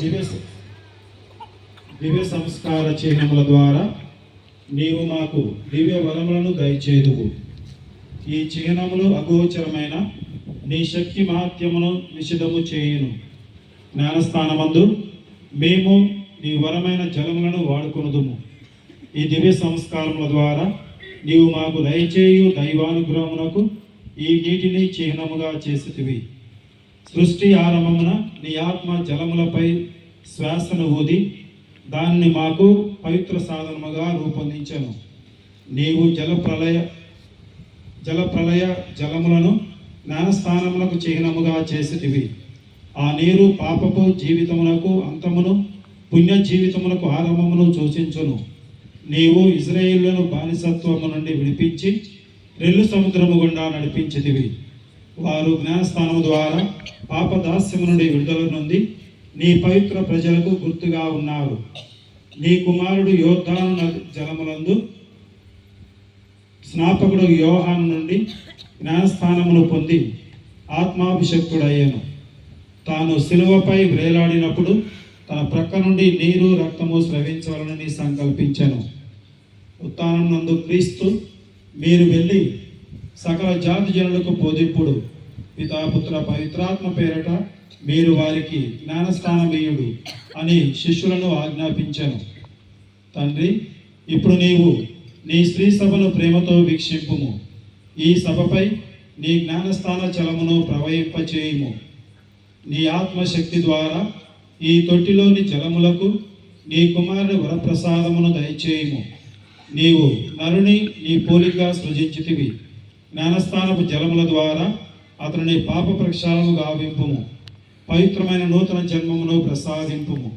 దివ్య దివ్య సంస్కార చిహ్నముల ద్వారా నీవు మాకు దివ్య వరములను దయచేదువు ఈ చిహ్నములు అగోచరమైన నీ శక్తి మహాత్యమును నిషిధము చేయును. జ్ఞానస్థానమందు మేము నీ వరమైన జలములను వాడుకొనుదుము. ఈ దివ్య సంస్కారముల ద్వారా నీవు మాకు దయచేయు దైవానుగ్రహమునకు ఈ నీటిని చిహ్నముగా చేసేటివి సృష్టి ఆరంభమున నీ ఆత్మ జలములపై శ్వాసను ఊది దాన్ని మాకు పవిత్ర సాధనముగా రూపొందించను. నీవు జల ప్రళయ జల ప్రళయ జలములను జ్ఞానస్థానములకు చిహ్నముగా చేసిటివి ఆ నీరు పాపపు జీవితమునకు అంతమును పుణ్య జీవితమునకు ఆరంభమును సూచించును. నీవు ఇజ్రాయేళ్ళను బానిసత్వము నుండి విడిపించి రెల్లు సముద్రము గుండా నడిపించితివి. వారు జ్ఞానస్థానం ద్వారా పాపదాస్యము నుండి విడుదల నుండి నీ పవిత్ర ప్రజలకు గుర్తుగా ఉన్నారు. నీ కుమారుడు యోద్ధాను జలములందు స్నాపకుడు యోహాను నుండి జ్ఞానస్థానమును పొంది ఆత్మాభిషక్తుడయ్యాను. తాను శిలువపై వేలాడినప్పుడు తన ప్రక్క నుండి నీరు రక్తము స్రవించాలని సంకల్పించాను. ఉత్థానం నందు క్రీస్తు మీరు వెళ్ళి సకల జాతి జనులకు బోధింపుడు. పితాపుత్ర పవిత్రాత్మ పేరట మీరు వారికి జ్ఞానస్థానమీయుడు అని శిష్యులను ఆజ్ఞాపించాను. తండ్రి ఇప్పుడు నీవు నీ స్త్రీ సభను ప్రేమతో వీక్షింపుము. ఈ సభపై నీ జ్ఞానస్థాన చలమును ప్రవహింపచేయుము. నీ ఆత్మశక్తి ద్వారా ఈ తొట్టిలోని జలములకు నీ కుమారుని వరప్రసాదమును దయచేయుము. నీవు నరుని నీ పోలిగా సృజించితివి. జ్ఞానస్థానపు జలముల ద్వారా అతనిని పాప ప్రక్షాళము గావింపుము పవిత్రమైన నూతన జన్మమును ప్రసాదింపుము.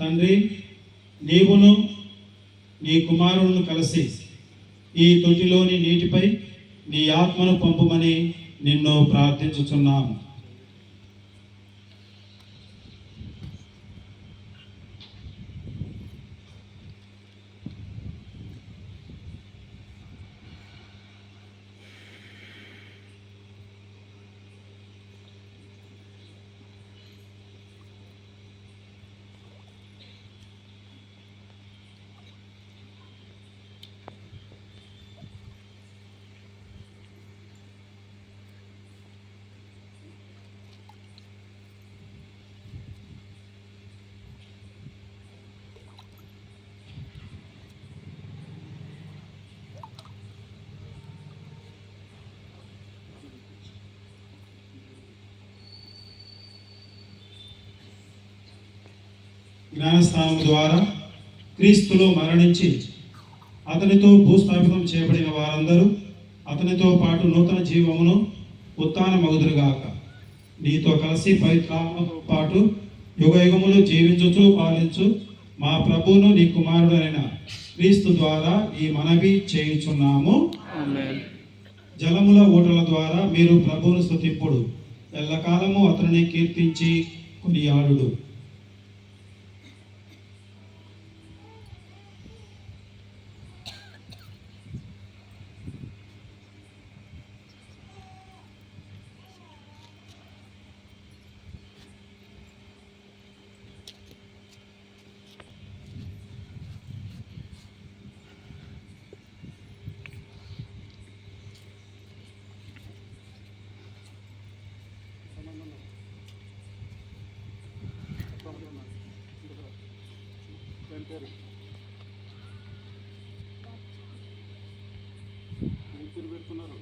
తండ్రి నీవును నీ కుమారులను కలిసి ఈ తొట్టిలోని నీటిపై నీ ఆత్మను పంపమని నిన్ను ప్రార్థించుచున్నాము. జ్ఞానస్థానం ద్వారా క్రీస్తులో మరణించి అతనితో భూస్థాపితం చేయబడిన వారందరూ అతనితో పాటు నూతన జీవమును ఉత్తాన మగుదురుగాక నీతో కలిసి పవిత్రాత్మతో పాటు యుగ యుగములు జీవించుచు పాలించు. మా ప్రభువును నీ కుమారుడు అయిన క్రీస్తు ద్వారా ఈ మనవి చేయుచున్నాము. జలముల ఊటల ద్వారా మీరు ప్రభువును స్తుతిప్పుడు ఎల్లకాలము అతనిని కీర్తించి కొనియాడుడు పెడుతున్నారు